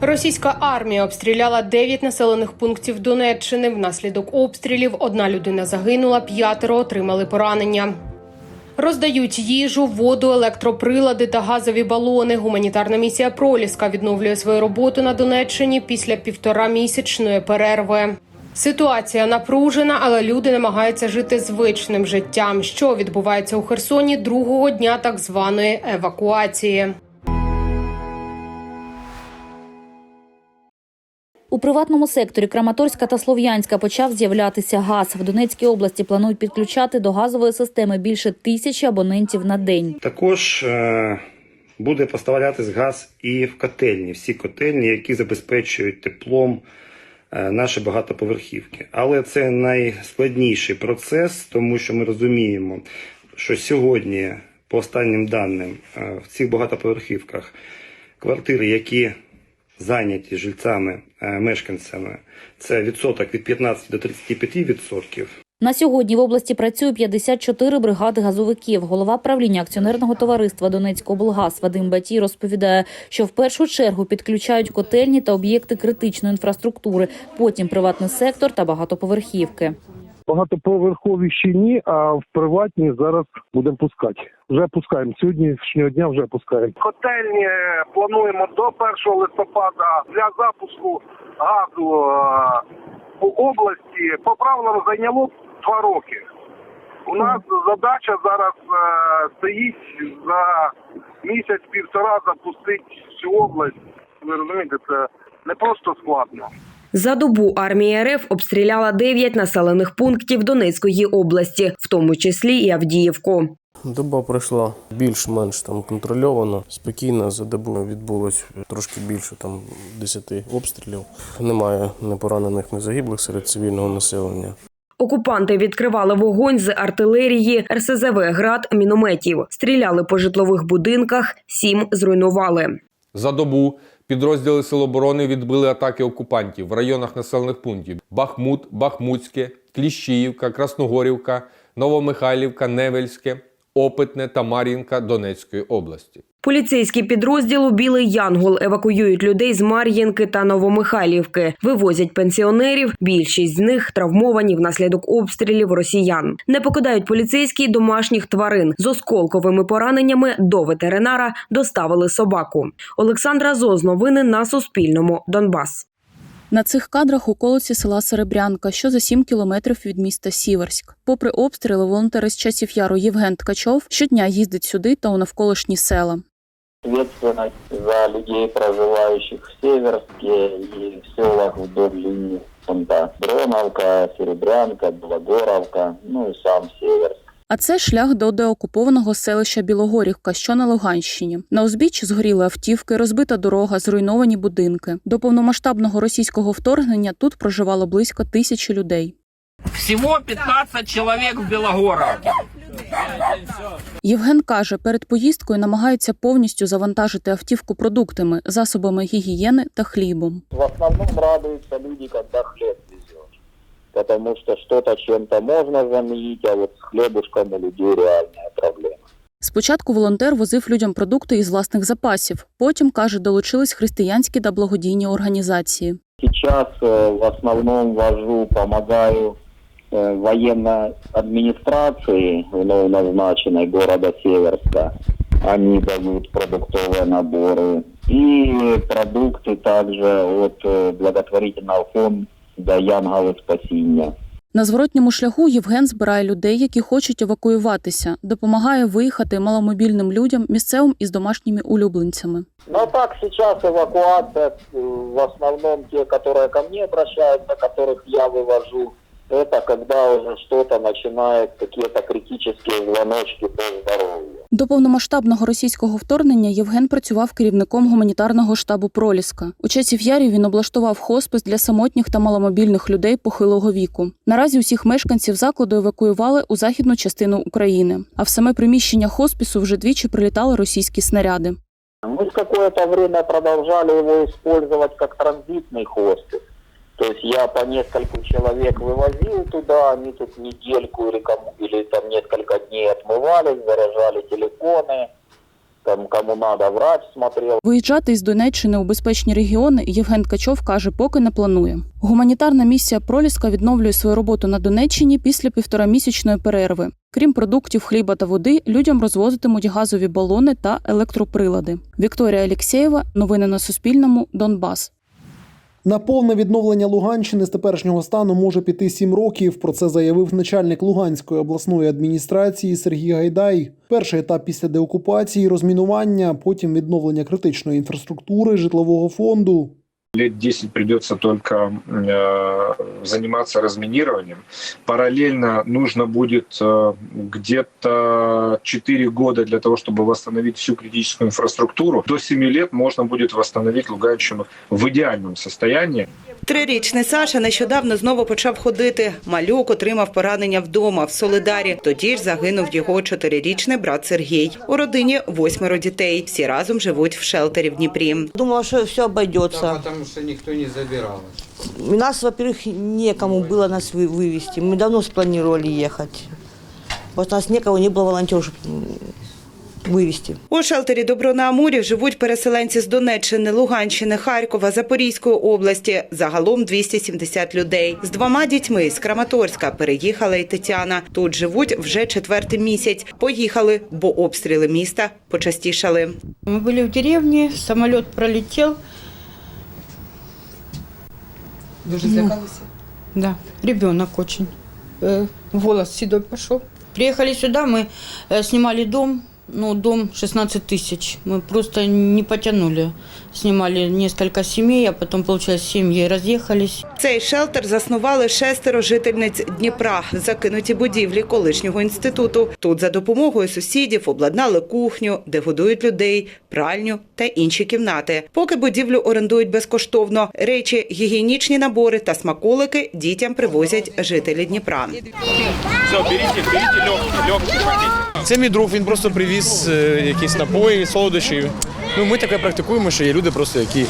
Російська армія обстріляла 9 населених пунктів Донеччини. Внаслідок обстрілів одна людина загинула, п'ятеро отримали поранення. Роздають їжу, воду, електроприлади та газові балони. Гуманітарна місія Проліска відновлює свою роботу на Донеччині після півтора місячної перерви. Ситуація напружена, але люди намагаються жити звичним життям. Що відбувається у Херсоні другого дня так званої евакуації. У приватному секторі Краматорська та Слов'янська почав з'являтися газ. В Донецькій області планують підключати до газової системи більше тисячі абонентів на день. Також е, буде поставлятись газ і в котельні, всі котельні, які забезпечують теплом е, наші багатоповерхівки. Але це найскладніший процес, тому що ми розуміємо, що сьогодні, по останнім даним, е, в цих багатоповерхівках квартири, які зайняті жильцями, е, мешканцями, це відсоток від 15 до 35 відсотків. На сьогодні в області працює 54 бригади газовиків. Голова правління акціонерного товариства «Донецькоблгаз» Вадим Батій розповідає, що в першу чергу підключають котельні та об'єкти критичної інфраструктури, потім приватний сектор та багатоповерхівки. Багатоповерхові ще ні, а в приватні зараз будемо пускати. Вже пускаємо. Сьогоднішнього дня вже пускаємо. Котельні е, плануємо до 1 листопада для запуску газу е, по області. По правилам зайняло два роки. У нас задача зараз е, стоїть за місяць-півтора запустити всю область. Ви розумієте, це не просто складно. За добу армія РФ обстріляла 9 населених пунктів Донецької області, в тому числі і Авдіївку. Доба пройшла більш-менш там контрольовано. Спокійно за добу відбулось трошки більше там 10 обстрілів. Немає ні поранених, ні загиблих серед цивільного населення. Окупанти відкривали вогонь з артилерії, РСЗВ, град, мінометів. Стріляли по житлових будинках, сім зруйнували. За добу підрозділи Сил оборони відбили атаки окупантів в районах населених пунктів Бахмут, Бахмутське, Кліщіївка, Красногорівка, Новомихайлівка, Невельське, Опитне та Мар'їнка Донецької області. Поліцейські підрозділу Білий Янгол евакуюють людей з Мар'їнки та Новомихайлівки, вивозять пенсіонерів. Більшість з них травмовані внаслідок обстрілів росіян. Не покидають поліцейські домашніх тварин з осколковими пораненнями до ветеринара доставили собаку. Олександра Зоз. Новини на Суспільному. Донбас. На цих кадрах околиці села Серебрянка, що за 7 кілометрів від міста Сіверськ. Попри обстріли, волонтер з часів яру Євген Ткачов щодня їздить сюди та у навколишні села. Ответственность за людей, проживающих в Северске и в селах вдоль линии фронта. Дроновка, Серебрянка, Белогоровка, ну и сам Северск. А це шлях до деокупованого селища Білогорівка, що на Луганщині. На узбіччі згоріли автівки, розбита дорога, зруйновані будинки. До повномасштабного російського вторгнення тут проживало близько тисячі людей. Всего 15 человек в Белогоровке. Євген каже, перед поїздкою намагаються повністю завантажити автівку продуктами, засобами гігієни та хлібом. В основном радуются люди, когда хлеб везешь. Потому что что-то чем-то можно заменить, а вот с хлебушком у людей реальная проблема. Спочатку волонтер возив людям продукти із власних запасів. Потім каже, долучились християнські та благодійні організації. Сейчас э, в основном вожу, помогаю э, военной администрации вновь назначенной города Северска. Они дают продуктовые наборы. И продукты также от э, благотворительного фонда Янголы Спасения. На зворотньому шляху Євген збирає людей, які хочуть евакуюватися, допомагає виїхати маломобільним людям, місцевим із домашніми улюбленцями. Но так сейчас эвакуация, э, в основном те, которые ко мне обращаются, которых я вывожу, это когда уже что-то начинает, какие-то критические звоночки по здоровью. До повномасштабного російського вторгнення Євген працював керівником гуманітарного штабу Проліска. У часів ярі він облаштував хоспис для самотніх та маломобільних людей похилого віку. Наразі усіх мешканців закладу евакуювали у західну частину України. А в саме приміщення хоспісу вже двічі прилітали російські снаряди. Мы какое-то время продолжали его использовать как транзитный хостел. То есть я по нескольку человек вывозил туда, они тут недельку или, кому, или там несколько дней отмывались, заряжали телефоны, там кому надо врач смотрел. Виїжджати із Донеччини у безпечні регіони Євген Качов каже, поки не планує. Гуманітарна місія Проліска відновлює свою роботу на Донеччині після півторамісячної перерви. Крім продуктів хліба та води, людям розвозитимуть газові балони та електроприлади. Вікторія Алєксєєва. Новини на Суспільному. Донбас. На повне відновлення Луганщини з теперішнього стану може піти сім років. Про це заявив начальник Луганської обласної адміністрації Сергій Гайдай. Перший етап після деокупації, розмінування, потім відновлення критичної інфраструктури, житлового фонду лет 10 придется только э, заниматься разминированием. Параллельно нужно будет э, где-то 4 года для того, чтобы восстановить всю критическую инфраструктуру. До 7 лет можно будет восстановить Луганщину в идеальном состоянии. Трирічний Саша нещодавно знову почав ходити. Малюк отримав поранення вдома в Солидарі. Тоді ж загинув його чотирирічний брат Сергій. У родині восьмеро дітей. Всі разом живуть в шелтері в Дніпрі. Думала, что все обойдется. Потому что никто не забирал. У нас, во-первых, некому было нас вы- вывести. Мы давно спланировали ехать. Вот у нас никого не было волонтеров, чтобы вывести. У шелтері Добро на Амурі живуть переселенці з Донеччини, Луганщини, Харкова, Запорізької області. Загалом 270 людей. З двома дітьми з Краматорська переїхала і Тетяна. Тут живуть вже четвертий місяць. Поїхали, бо обстріли міста почастішали. Мы были в деревне, самолет пролетел. Дуже злякалися? Да, ребенок очень. Э, волос седой пошел. Приехали сюда, мы э, снимали дом, ну, дом 16 тысяч. Мы просто не потянули. Снимали несколько семей, а потом, получилось, семьи разъехались. Цей шелтер заснували шестеро жительниць Дніпра, закинуті будівлі колишнього інституту. Тут за допомогою сусідів обладнали кухню, де годують людей, пральню та інші кімнати. Поки будівлю орендують безкоштовно. Речі, гігієнічні набори та смаколики дітям привозять жителі Дніпра. Все, берите, берите легкий, легкий Це мій друг, він просто привіз е, якісь напої, солодощі. Ну, ми таке практикуємо, що є люди, просто які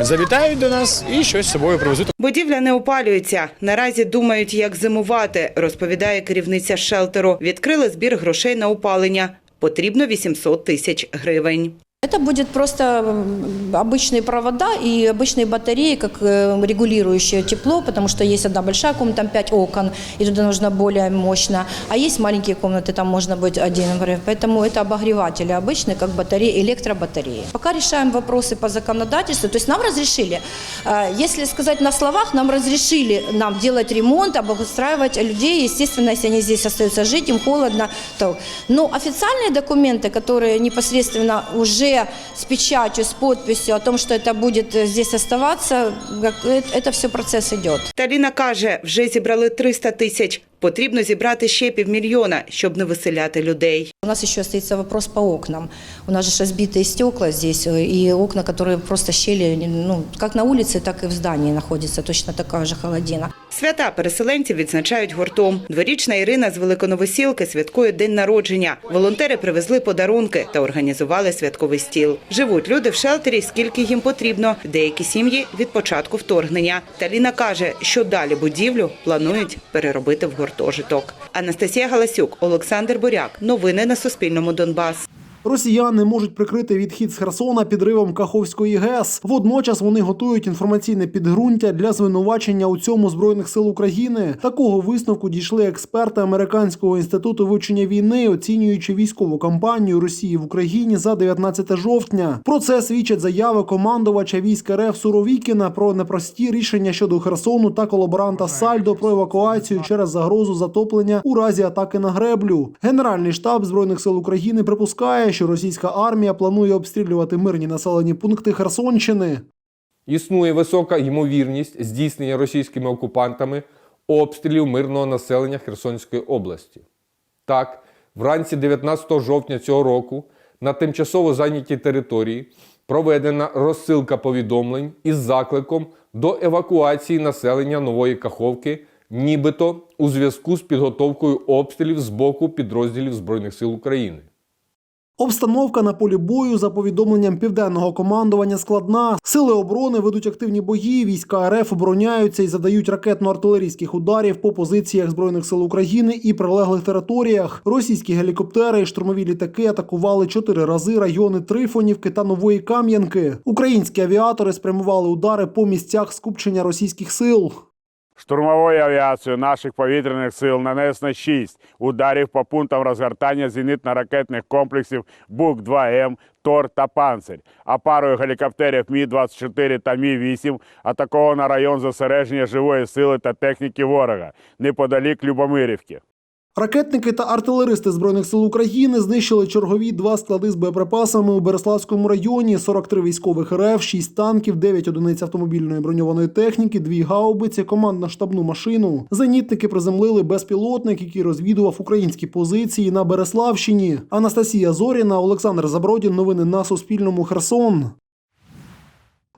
завітають до нас і щось з собою привезуть. Будівля не опалюється. Наразі думають, як зимувати, розповідає керівниця шелтеру. Відкрили збір грошей на опалення. Потрібно 800 тисяч гривень. Это будет просто обычные провода и обычные батареи, как э, регулирующее тепло, потому что есть одна большая комната, там 5 окон, и туда нужно более мощно. А есть маленькие комнаты, там можно быть один. например. Поэтому это обогреватели обычные, как батареи, электробатареи. Пока решаем вопросы по законодательству. То есть нам разрешили, э, если сказать на словах, нам разрешили нам делать ремонт, обустраивать людей. Естественно, если они здесь остаются жить, им холодно. То. Но официальные документы, которые непосредственно уже с печатью, с подписью о том, что это будет э, здесь оставаться, как- э, это все процесс идет. Таліна каже, вже зібрали 300 тисяч. Потрібно зібрати ще півмільйона, щоб не виселяти людей. У нас еще остается вопрос по окнам. У нас же разбитые стекла здесь, э, и окна, которые просто щели, ну, как на улице, так и в здании находится точно такая же холодина. Свята переселенців відзначають гуртом. Дворічна Ірина з Великоновосілки святкує день народження. Волонтери привезли подарунки та організували святковий стіл. Живуть люди в шелтері, скільки їм потрібно. Деякі сім'ї від початку вторгнення. Таліна каже, що далі будівлю планують переробити в гуртожиток. Анастасія Галасюк, Олександр Буряк. Новини на Суспільному Донбас. Росіяни можуть прикрити відхід з Херсона підривом Каховської ГЕС. Водночас вони готують інформаційне підґрунтя для звинувачення у цьому збройних сил України. Такого висновку дійшли експерти американського інституту вивчення війни, оцінюючи військову кампанію Росії в Україні за 19 жовтня. Про це свідчать заяви командувача військ РФ Суровікіна про непрості рішення щодо Херсону та колаборанта Сальдо про евакуацію через загрозу затоплення у разі атаки на греблю. Генеральний штаб збройних сил України припускає, що російська армія планує обстрілювати мирні населені пункти Херсонщини. Існує висока ймовірність здійснення російськими окупантами обстрілів мирного населення Херсонської області. Так, вранці 19 жовтня цього року на тимчасово зайнятій території проведена розсилка повідомлень із закликом до евакуації населення Нової Каховки, нібито у зв'язку з підготовкою обстрілів з боку підрозділів Збройних сил України. Обстановка на полі бою за повідомленням південного командування складна. Сили оборони ведуть активні бої. Війська РФ обороняються і задають ракетно-артилерійських ударів по позиціях збройних сил України і прилеглих територіях. Російські гелікоптери і штурмові літаки атакували чотири рази райони Трифонівки та Нової Кам'янки. Українські авіатори спрямували удари по місцях скупчення російських сил. Штурмовою авіацією наших повітряних сил нанесено 6 ударів по пунктам розгортання зенітно-ракетних комплексів БУК-2М, ТОР та «Панцирь», а парою гелікоптерів Мі-24 та Мі-8 атаковано район зосередження живої сили та техніки ворога неподалік Любомирівки. Ракетники та артилеристи збройних сил України знищили чергові два склади з боєприпасами у Береславському районі. 43 військових РФ, 6 танків, 9 одиниць автомобільної броньованої техніки, 2 гаубиці, командно-штабну машину. Зенітники приземлили безпілотник, який розвідував українські позиції на Береславщині. Анастасія Зоріна, Олександр Забродін. Новини на Суспільному. Херсон.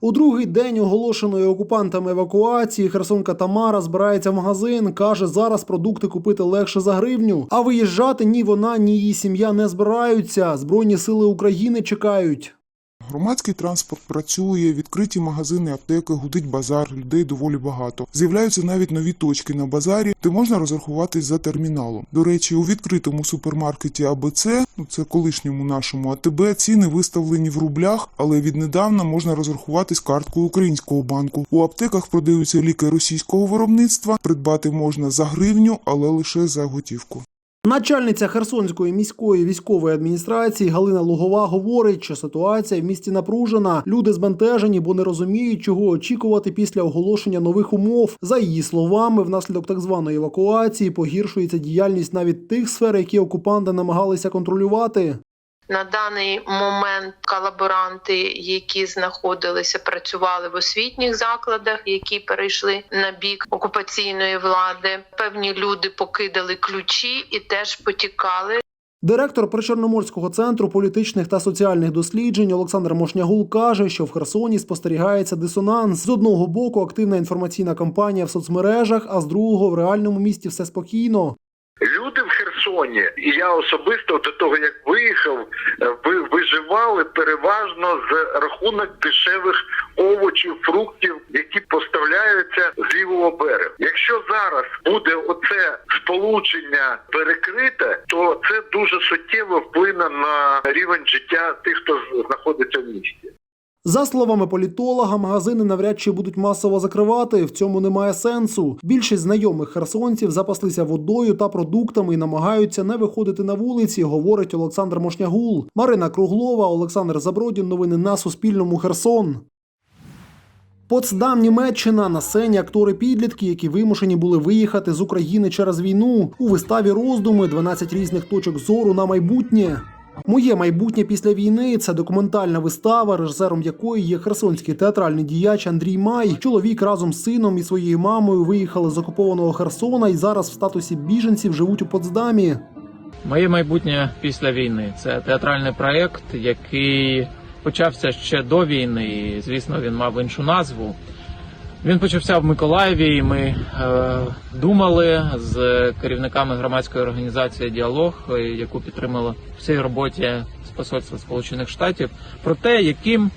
У другий день оголошеної окупантами евакуації Херсонка Тамара збирається в магазин. каже, зараз продукти купити легше за гривню. А виїжджати ні вона, ні її сім'я не збираються. Збройні сили України чекають. Громадський транспорт працює, відкриті магазини, аптеки, гудить базар, людей доволі багато. З'являються навіть нові точки на базарі, де можна розрахуватись за терміналом. До речі, у відкритому супермаркеті АБЦ, ну це колишньому нашому АТБ, ціни виставлені в рублях, але віднедавна можна розрахуватись карткою українського банку. У аптеках продаються ліки російського виробництва. Придбати можна за гривню, але лише за готівку. Начальниця Херсонської міської військової адміністрації Галина Лугова говорить, що ситуація в місті напружена. Люди збентежені, бо не розуміють, чого очікувати після оголошення нових умов. За її словами, внаслідок так званої евакуації погіршується діяльність навіть тих сфер, які окупанти намагалися контролювати. На даний момент колаборанти, які знаходилися, працювали в освітніх закладах, які перейшли на бік окупаційної влади. Певні люди покидали ключі і теж потікали. Директор Причорноморського центру політичних та соціальних досліджень Олександр Мошнягул каже, що в Херсоні спостерігається дисонанс. З одного боку активна інформаційна кампанія в соцмережах, а з другого в реальному місті все спокійно. Люди в і я особисто до того як виїхав, е, ви виживали переважно з рахунок дешевих овочів, фруктів, які поставляються з лівого берега. Якщо зараз буде оце сполучення перекрите, то це дуже суттєво вплине на рівень життя тих, хто знаходиться в місті. За словами політолога, магазини навряд чи будуть масово закривати. В цьому немає сенсу. Більшість знайомих херсонців запаслися водою та продуктами і намагаються не виходити на вулиці, говорить Олександр Мошнягул. Марина Круглова, Олександр Забродін. Новини на Суспільному. Херсон. Потсдам, Німеччина на сцені актори підлітки, які вимушені були виїхати з України через війну. У виставі роздуми 12 різних точок зору на майбутнє. Моє майбутнє після війни це документальна вистава, режисером якої є херсонський театральний діяч Андрій Май. Чоловік разом з сином і своєю мамою виїхали з окупованого Херсона і зараз в статусі біженців живуть у Потсдамі. Моє майбутнє після війни це театральний проєкт, який почався ще до війни. і, Звісно, він мав іншу назву. Він почався в Миколаєві, і ми е, думали з керівниками громадської організації Діалог, е, яку підтримала в цій роботі з посольства Сполучених Штатів, про те, яким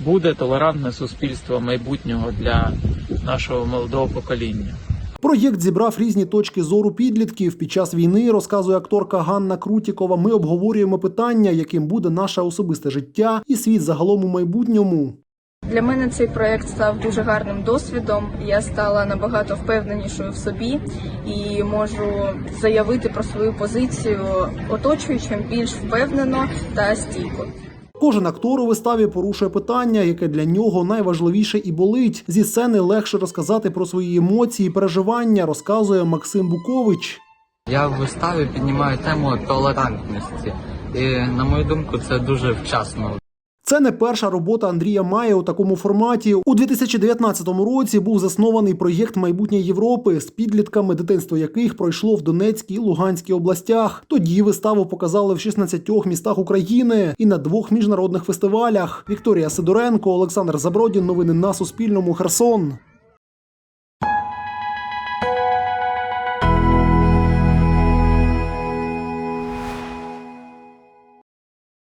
буде толерантне суспільство майбутнього для нашого молодого покоління. Проєкт зібрав різні точки зору підлітків. Під час війни розказує акторка Ганна Крутікова. Ми обговорюємо питання, яким буде наше особисте життя і світ загалом у майбутньому. Для мене цей проект став дуже гарним досвідом. Я стала набагато впевненішою в собі і можу заявити про свою позицію оточуючим більш впевнено та стійко. Кожен актор у виставі порушує питання, яке для нього найважливіше і болить. Зі сцени легше розказати про свої емоції, і переживання, розказує Максим Букович. Я в виставі піднімаю тему толерантності, і на мою думку, це дуже вчасно. Це не перша робота Андрія Має у такому форматі. У 2019 році був заснований проєкт Майбутнє Європи з підлітками, дитинство яких пройшло в Донецькій і Луганській областях. Тоді виставу показали в 16 містах України і на двох міжнародних фестивалях. Вікторія Сидоренко, Олександр Забродін. Новини на Суспільному. Херсон.